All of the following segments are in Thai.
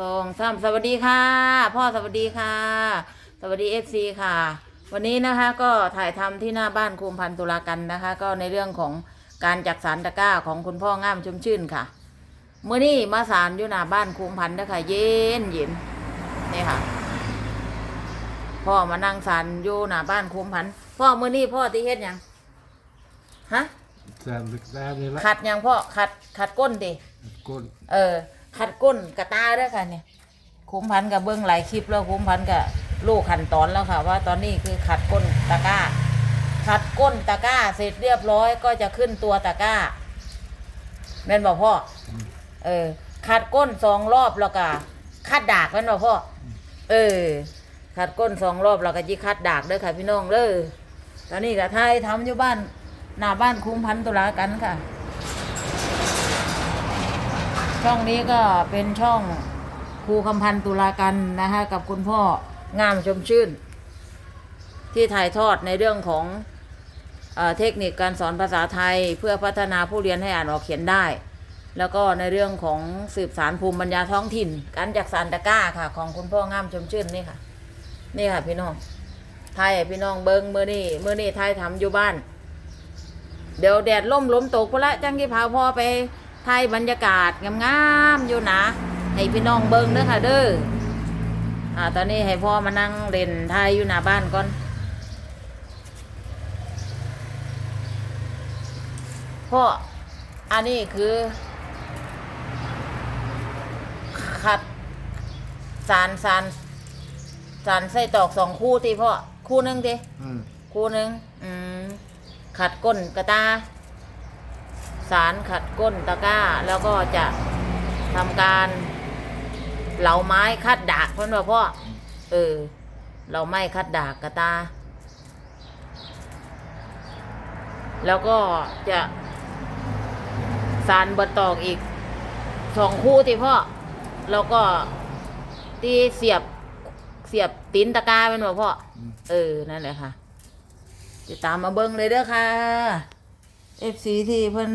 สองสามสวัสดีค่ะ พ่อสวัสดีค่ะ สวัสดีเอฟซีค่ะ วันนี้นะคะก็ถ่ายทำที่หน้าบ้านคุมพันธุ์ตุลากันนะคะ ก็ในเรื่องของการจักสารตะกร้าของคุณพ่อง่ามชมชื่นค่ะเมื่อนี้มาสารอยู่หน้าบ้านคุมพันธุ์นะคะเย็นเย็นนี่ค่ะ พ่อมานั่งสารอยู่หน้าบ้านคุมพันธุ์พ่อเมื่อนี้พ่อที่เฮ็ดหยังฮะแซมลึกแซมนี่ละขัดหยังพ่อขัดขัดก้นดิก้นเออ ขัดก้นกระตาเด้วยค่ะเนี่ยคุ้มพันกับเบิ้องหลายคลิปแล้วคุ้มพันกับลูกขั้นตอนแล้วค่ะ ว่าตอนนี้คือขัดก้นตะก้า ขัดก้นตะก้า เสร็จเรียบร้อยก็จะขึ้นตัวตะก้าแม่นบอกพ่อเออ ขัดก้นสองรอบแล้วก็คัดดากแม่นบอกพ่อเออ ขัดก้นสองรอบแล้วก็จีคัดดากเด้อค่ะพี่น้องเด้อตอนนี้ก็ไทยทำอยู่บ้านหน้าบ้านคุ้มพันตุลากันค่ะ ช่องนี้ก็เป็นช่องครูคำพันธ์ตุลากันนะคะกับคุณพ่องามชมชื่น ที่ถ่ายทอดในเรื่องของเอเทคนิคการสอนภาษาไทยเพื่อพัฒนาผู้เรียนให้อ่านออกเขียนได้ แล้วก็ในเรื่องของสืบสารภูมิปัญญาท้องถิ่น การจักสานตะกร้าค่ะ ของคุณพ่องามชมชื่นนี่ค่ะ นี่ค่ะพี่น้องไทยพี่น้องเบิงเมื่อนี่เมื่อนี่ไทยทำอยู่บ้าน เดี๋ยวแดดล่มลมตกพละจังที่พาพ่อไป ถ่ายบรรยากาศงามๆอยู่นะให้พี่น้องเบิ่งเด้อค่ะเด้ออ่าตอนนี้ให้พ่อมานั่งเล่นถ่ายอยู่หน้าบ้านก่อนพ่ออันนี้คือ ขัดสารสารสารไส้ตอกสองคู่ที่พ่อคู่หนึงดิอืมคู่หนึ่งอืมขัดก้นกระตา สารขัดก้นตะกร้า แล้วก็จะทำการเหลาไม้คัดดากเพื่อนว่าพ่อเออเราไม่คัดดากกระตา แล้วก็จะสารบดตอกอีกสองคู่ที่พ่อแล้วก็ที่เสียบเสียบตีนตะก้าเป็นว่าพ่อเออนั่นแหละค่ะติดตามมาเบิ้งเลยเด้อค่ะ FC ที่เพิ่น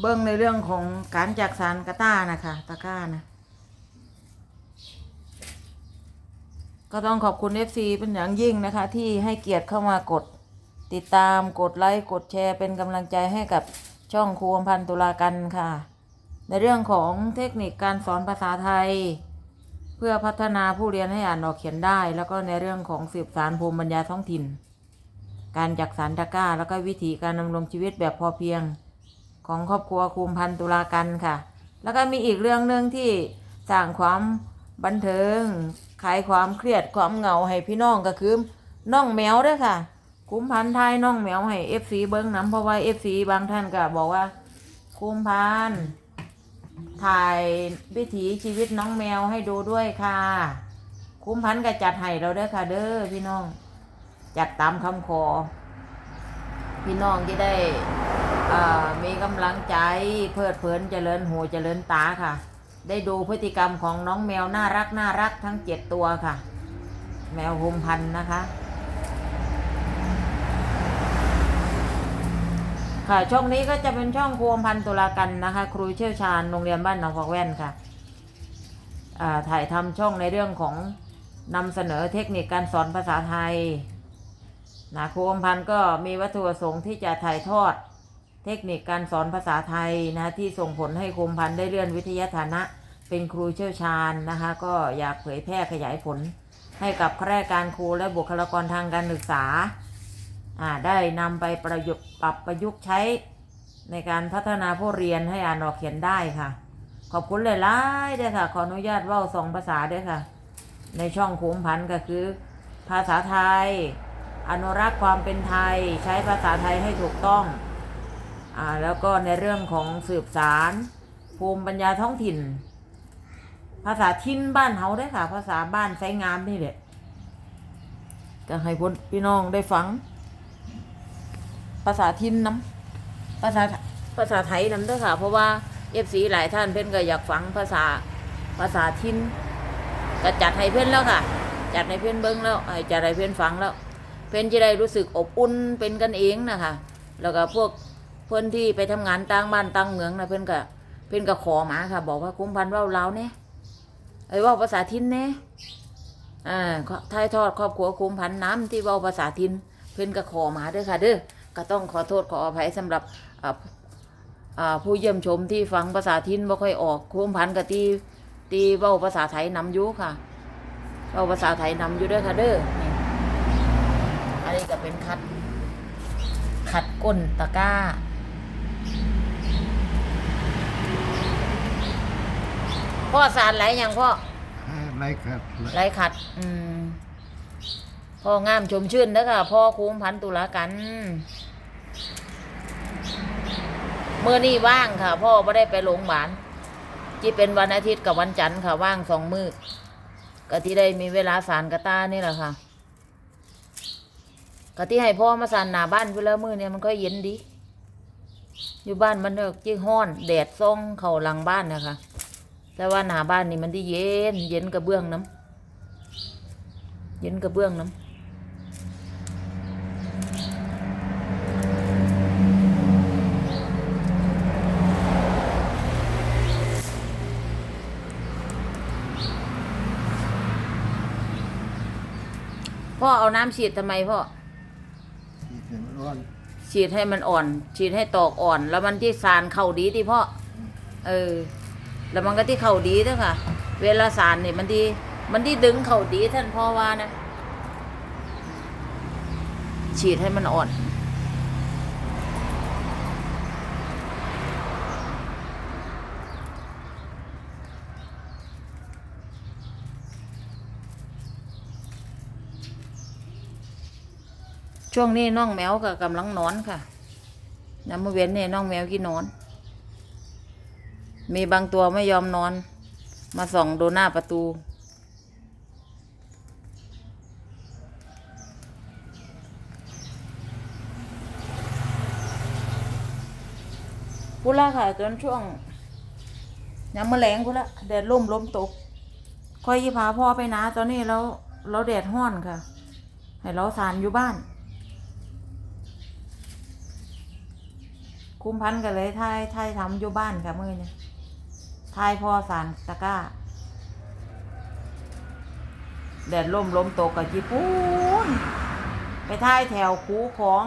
เบิ้งในเรื่องของการจักสารกระต้านะคะตะกร้านะ ก็ต้องขอบคุณ FC เป็นอย่างยิ่งนะคะ ที่ให้เกียรติเข้ามากดติดตามกดไลค์กดแชร์เป็นกำลังใจให้กับช่องครูอำพันตุลากันค่ะ ในเรื่องของเทคนิคการสอนภาษาไทย เพื่อพัฒนาผู้เรียนให้อ่านออกเขียนได้ แล้วก็ในเรื่องของสืบสารภูมิปัญญาท้องถิ่น การจักสารตะกร้า แล้วก็วิธีการดำรงชีวิตแบบพอเพียง ของครอบครัวคุมพันตุลากันค่ะ แล้วก็มีอีกเรื่องหนึ่งที่สร้างความบันเทิงคลายความเครียดความเหงาให้พี่น้องก็คือน้องแมวด้วยค่ะ คุมพันธ์ไทยน้องแมวให้เอฟซีเบิ้งน้ำเพราะว่าเอฟซีบางท่านก็บอกว่า คุมพันถ่ายวิถีชีวิตน้องแมวให้ดูด้วยค่ะ คุมพันก็จัดให้เราด้อค่ะ เด้อพี่น้อง จัดตามคำขอ พี่น้องที่ได้ มีกำลังใจเพลิดเพลินเจริญหูเจริญตาค่ะ ได้ดูพฤติกรรมของน้องแมวน่ารักน่ารักทั้งเจ็ดตัวค่ะ แมวหุมพันธ์นะคะค่ะช่องนี้ก็จะเป็นช่องครูอำพันธ์ตุลากันนะคะ ครูเชี่ยวชาญโรงเรียนบ้านหนองพอกแว่นค่ะถ่ายทำช่องในเรื่องของนำเสนอเทคนิคการสอนภาษาไทยนะครูอมพันธ์ก็มีวัตถุประสงค์ที่จะถ่ายทอด เทคนิคการสอนภาษาไทยนะที่ส่งผลให้คมพันธ์ได้เลื่อนวิทยาฐานะ เป็นครูเชี่ยวชาญนะคะ ก็อยากเผยแพร่ขยายผล ให้กับข้าราชการครูและบุคลากรทางการศึกษาได้นำไปประยุกต์ปรับประยุกต์ใช้ในการพัฒนาผู้เรียนให้อ่านออกเขียนได้ค่ะ ขอบคุณหลายๆด้วยค่ะ ขออนุญาตว่าสองภาษาด้วยค่ะ ในช่องครูอมพันธ์ก็คือ ภาษาไทย อนุรักษ์ความเป็นไทย ใช้ภาษาไทยให้ถูกต้อง แล้วก็ในเรื่องของสืบสารภูมิปัญญาท้องถิ่น ภาษาทิ้นบ้านเฮาได้ค่ะ ภาษาบ้านไซงามนี่แหละก็ให้พนพี่น้องได้ฟัง ภาษาทิ้นน้ำภาษาภาษาไทยน้ำด้อค่ะ เพราะว่าเอฟซีหลายท่านเพ่นก็อยากฟังภาษาภาษาทิ้นก็จัดให้เพ่นแล้วค่ะ จัดให้เพ่นเบิ้งแล้วให้จัดให้เพ่นฟังแล้ว เพื่อนจะได้รู้สึกอบอุ่นเป็นกันเองนะคะแล้วก็พวก เพื่อนที่ไปทำงานต่างบ้านต่างเมืองนะเพื่อนก็เพิ่อนก็ขอมาค่ะ บอกว่าคุ้มพันธุ์เว้าลาเนี่ยไอ้ว้าภาษาถิ่นเนี่ยอ่าถ่ายทอดครอบครัวคุ้มพันน้ำที่เว้าภาษาถิ่นเพิ่อนก็ขอมาเด้อค่ะเด้อก็ต้องขอโทษขออภัยสำหรับอ่าอ่าผู้เยี่ยมชมที่ฟังภาษาถิ่นบ่ค่อยออกคุ้มพันกับที่ที่เว้าภาษาไทยนำยู่ค่ะเว้าภาษาไทยนำยู่เด้อค่ะเด้อนี่อันนี้ก็เป็นคัด ขัดก้นตะกร้า พ่อสารไหลยังพ่อไรครับไหลขัด อืมพ่องามชมชื่นนะค่ะพ่อคุ้มพันตุลากันเมื่อนี่ว่างค่ะ พ่อไม่ได้ไปโรงพยาบาลที่เป็นวันอาทิตย์กับวันจันทร์ค่ะ ว่างสองมือก็ที่ได้มีเวลาสารกระตานี่แหละค่ะก็ที่ให้พ่อมาสารหน้าบ้านเวลามือเนี่ยมันก็เย็นดี อยู่บ้านมันเนกจี้ห้อน แดดส่องเข่าหลังบ้านนะคะ แต่ว่าหน้าบ้านนี่มันที่เย็น เย็นกระเบื้องน้ำเย็นกระเบื้องน้ำพ่อเอาน้ำฉีดทำไมพ่อร้อนฉีดให้มันอ่อน ฉีดให้ตอกอ่อน แล้วมันที่สารเข่าดีที่พ่อ เออ แล้วมันก็ที่เข่าดีด้วยค่ะ เวลาสารนี่มันที่มันที่ดึงเข่าดีท่านพ่อว่านะ ฉีดให้มันอ่อน ช่วงนี้น้องแมวก็กำลังนอนค่ะน้ำมเว้นเนี่ยน้องแมวกี่นอน มีบางตัวไม่ยอมนอน มาส่องดูหน้าประตูพูดละค่ะจนช่วงยามมะแรงพูละแดดล่มล้มตก ค่อยยี่พาพ่อไปนะตอนนี้เราเราแดดห้อนค่ะ ให้เราสารอยู่บ้าน คุ้มพันกันเลยทายทายทำอยู่บ้านค่ะเมื่อนี่ย ทายพ่อสารตะก้า แดดล่มลมตกกับจีปูนไปทายแถวคูของ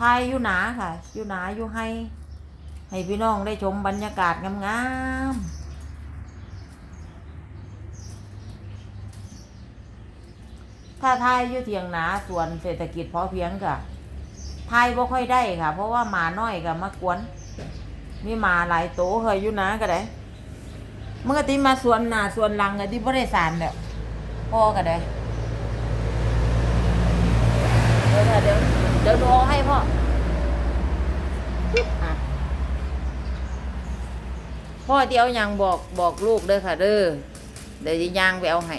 ทายอยู่หนาค่ะอยู่หนาอยู่ให้ ให้พี่น้องได้ชมบรรยากาศงามๆถ้าทายอยู่เถียงนาส่วนเศรษฐกิจพอเพียงค่ะทายบ่ค่อยได้ค่ะ เพราะว่าหมาน้อยกับมากวน มีหมาหลายโตเคยอยู่นะก็ได้เมื่อติมาสวนหน้าสวนหลังก็ที่บ่ได้สารแล้วพ่อก็ได้เดี๋ยวค่ะเดี๋ยวเดี๋ยวดูเอาให้พ่ออะพ่อเดี๋ยวยังบอกบอกลูกเด้อค่ะ เด้อเดี๋ยวจะย่างไปเอาให้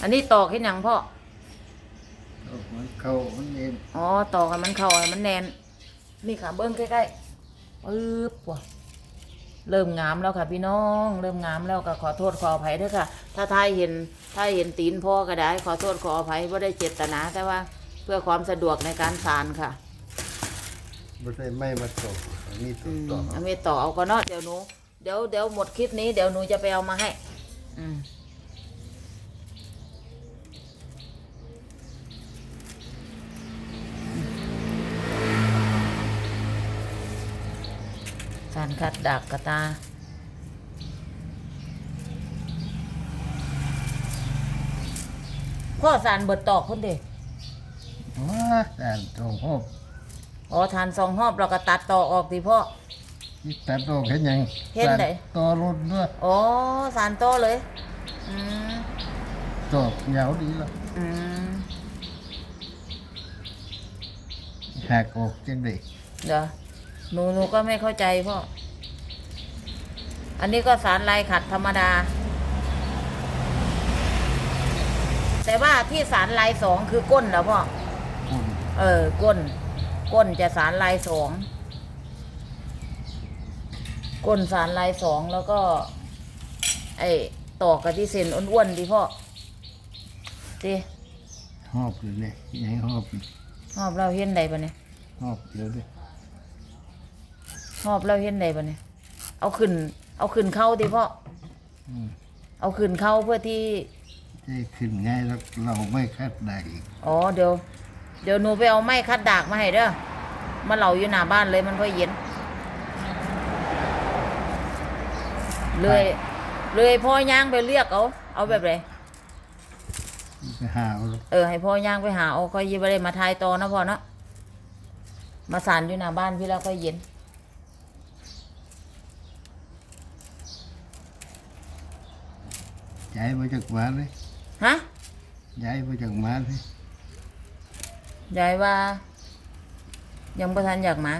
อันนี้ตอกให้ยังพ่อมันเข้ามันเองอ๋อต่อกันมันเข้าให้มันแน่น นี่ค่ะเบิ้งใกล้ๆปึ๊บว่ะเริ่มงามแล้วค่ะ พี่น้อง เริ่มงามแล้วก็ขอโทษขออภัยด้วยค่ะ ถ้าทายเห็นถ้าเห็นตีนพ่อก็ได้ ขอโทษขออภัยว่าได้เจตนาแต่ว่าเพื่อความสะดวกในการสานค่ะไม่ได้ไม่มาตกอันนี้ตอืกมต่อเอาไม่ต่อเอาก็เนาะเดี๋ยวหนู เดี๋ยวเดี๋ยวหมดคลิปนี้เดี๋ยวหนูจะไปเอามาให้ อืม สารคัดดักกระตา พ่อสารเบิดตอกคนเด็กว้าแต่ตรงหอบอ๋อทานสองหอบเราก็ตัดต่อออกดิพ่อนี่แต่ตรงเห็นยังเห็นไหนต่อรถด้วยอ๋อสารโตเลย อืมตอกเหงาดีแล้วอืมหักออกจังไดเดี๋ยวหนูหนูก็ไม่เข้าใจพ่อ อันนี้ก็สารลายขัดธรรมดา แต่ว่าที่สารลายสองคือก้นเหรอพ่อคุณเออ ก้น ก้นจะสารลายสอง ก้นสารลายสองแล้วก็ ไอ้ตอกกับที่เส้นอ้วนๆดิพ่อดิหอบอยู่เลยยังหอบอยู่หอบเราเห็นใดปะเนี่ยหอบเดี๋ยวดิหอบเราเห็นได้ปะเนี่ยเอาขึ้น เอาขึ้นเข้าดิพ่ออืมเอาขึ้นเข้าเพื่อที่จะขึ้นง่ายแล้วเราไม่คาดได้อีกอ๋อเดี๋ยว เดี๋ยวหนูไปเอาไม้คัดดากมาให้เด้อมาเหลาอยู่หน้าบ้านเลยมันค่อยเย็นเลยเลยพ่อย่างไปเรียกเอาเอาแบบไหนไปหาเอาลูกเออให้พ่อย่างไปหาเอาค่อยยิบอะไรมาทายตอนะพ่อเนาะมาสานอยู่หน้าบ้านพี่แล้วค่อยเย็น ย้ายมาจากหมาเลยฮะย้ายมาจากหมาเลยยายว่า ยังประทันอยากมา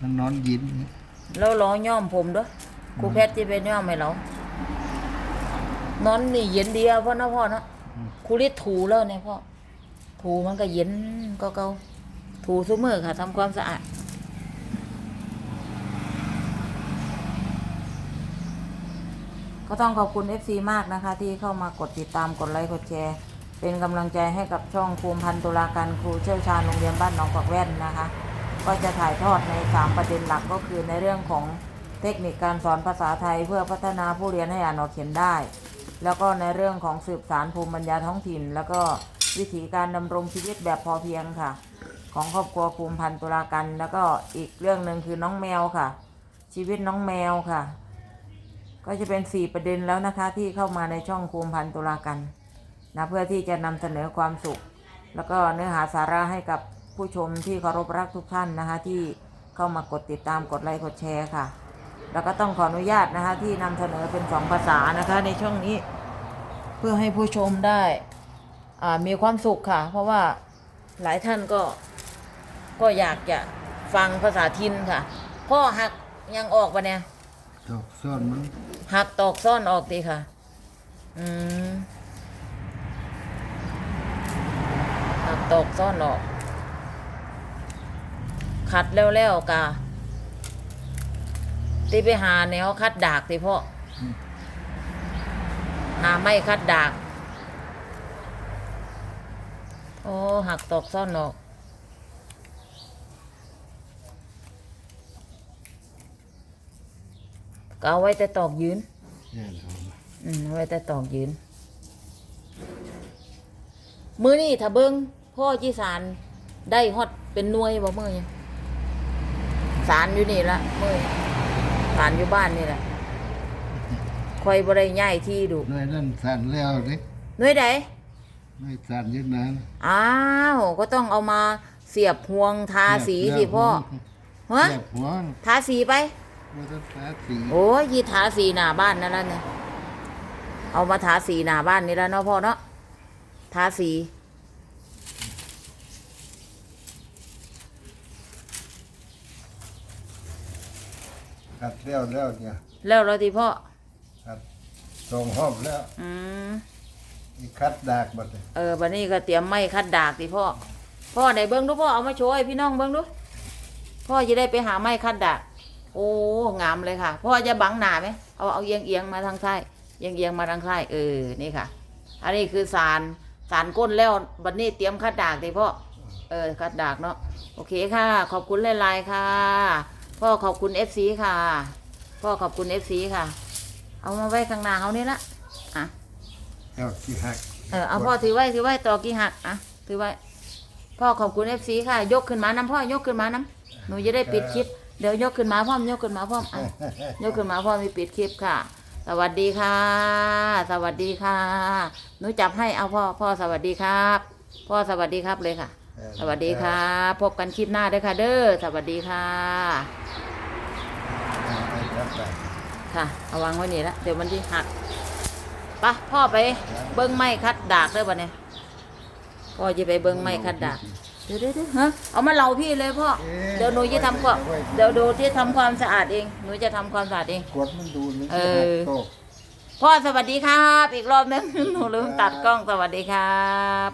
มันนอนยิ้มแล้วรอย่อมผมด้วยครูแพทย์จะไปย่อมให้เรานอนนี่เย็นเดียวพ่อเนาะพ่อเนาะครูริดถูแล้วเนี่ยพ่อถูมันก็เย็นก็เก่าถูซุมือค่ะทำความสะอาด ก็ต้องขอบคุณ FC มากนะคะ ที่เข้ามากดติดตามกดไลค์กดแชร์ เป็นกำลังใจให้กับช่องภูมิพันธ์ตุลาการครูเชี่ยวชาญโรงเรียนบ้านหนองปักแว่นนะคะ ก็จะถ่ายทอดใน 3 ประเด็นหลักก็คือในเรื่องของเทคนิคการสอนภาษาไทยเพื่อพัฒนาผู้เรียนให้อ่านออกเขียนได้ แล้วก็ในเรื่องของสืบสารภูมิปัญญาท้องถิ่น แล้วก็วิถีการดำรงชีวิตแบบพอเพียงค่ะ ของครอบครัวภูมิพันธ์ตุลาการแล้วก็อีกเรื่องหนึ่งคือน้องแมวค่ะ ชีวิตน้องแมวค่ะ ก็จะเป็น 4 ประเด็นแล้วนะคะ ที่เข้ามาในช่องภูมิพันธ์ตุลากันนะเพื่อที่จะนำเสนอความสุข แล้วก็เนื้อหาสาระให้กับผู้ชมที่เคารพรักทุกท่านนะคะ ที่เข้ามากดติดตามกดไลค์กดแชร์ค่ะ แล้วก็ต้องขออนุญาตนะคะ ที่นำเสนอเป็นสองภาษานะคะ ในช่องนี้ เพื่อให้ผู้ชมได้มีความสุขค่ะ เพราะว่าหลายท่านก็ก็อยากจะฟังภาษาทินค่ะ พ่อหักยังออกปะเนี่ยตกซ่อนมัน หักตอกซ่อนออกดีค่ะ อืมหักตอกซ่อนออก ขัดแล้วแล้วกะตีไปหาแนวคัดดากสิพ่ออหาไม่คัดดาก โอ้หักตอกซ่อนออก ก็เอาไว้แต่ตอกยืนแย่เอามาอืมเอาไว้แต่ตอกยืน มือนี่ถ้าเบิ้งพ่อจีสารได้ฮอดเป็นหน่วยบ่มือยังสารอยู่นี่ละมือสารอยู่บ้านนี่แหละคอยบ่ได้ย้ายที่ดูหน่วยนั่นสั่นแล้วดิหน่วยใดหน่วยสั่นอยืนนานอ้าวก็ต้องเอามาเสียบพวงทาสีสิพ่อฮะเสียบหัวทาสีไป ว่าจะทาสีโอ้ยยีทาสีหน้าบ้านนั่นแหละเนี่ยเอามาทาสีหน้าบ้านนี่แล้วเนาะพ่อเนาะทาสีขัดแล้วแล้วเนี่ยแล้วเราที่พ่อขัดส่งห้องแล้วอืมมีคัดดากหมดเลยเออบันนี้ก็เตรียมไม้คัดดากสิพ่อ พ่อไหนเบิ้งดูพ่อเอามาโชว์ให้พี่น้องเบิ้งดูพ่อจะได้ไปหาไม้คัดดาก โอ้งามเลยค่ะพ่อจะบังหนาไหมเอาเอาเอียงเอียงมาทางซ้ายเอียงเอียงมาทางซ้ายเออนี่ค่ะ อันนี้คือสารสารก้นแล้วบันนี้เตรียมคัดดากสิพ่อเออคัดดากเนาะโอเคค่ะ ขอบคุณหลายๆค่ะ พ่อขอบคุณเอฟซีค่ะ พ่อขอบคุณเอฟซีค่ะ เอามาไว้ข้างหน้าเขานี่ละอะแล้วที่หักเออเอาพ่อถือไว้ถือไว้ต่อกี่หักอะถือไว้ พ่อขอบคุณเอฟซีค่ะ ยกขึ้นมาน้ำพ่อยกขึ้นมาน้ำหนูจะได้ปิดคลิป เดี๋ยวยกขึ้นมาพ่อมยกขึ้นมาพ่อมอะยกขึ้นมาพ่อมีปิดคลิปค่ะ สวัสดีค่ะ สวัสดีค่ะหนูจับให้เอาพ่อพ่อสวัสดีครับ พ่อสวัสดีครับเลยค่ะ สวัสดีค่ะพบกันคลิปหน้าด้วยค่ะ เด้อสวัสดีค่ะไปครับไปค่ะเอาวางไว้นี่ละเดี๋ยวมันที่หักไปะพ่อไปเบิ้งไม้คัดดากเด้อบ่เนี่ยพ่อจะไปเบิ้งไม้คัดดาก เดี๋ยวเดี๋ยวเดี๋ยวฮะเอามาเล่าพี่เลยพ่อ เดี๋ยวหนูจะทำความเดี๋ยวดูที่ทำความสะอาดเอง หนูจะทำความสะอาดเอง กดมันดูนี่เออโตกพ่อสวัสดีครับ อีกรอบนึงหนูลืมตัดกล้องสวัสดีครับ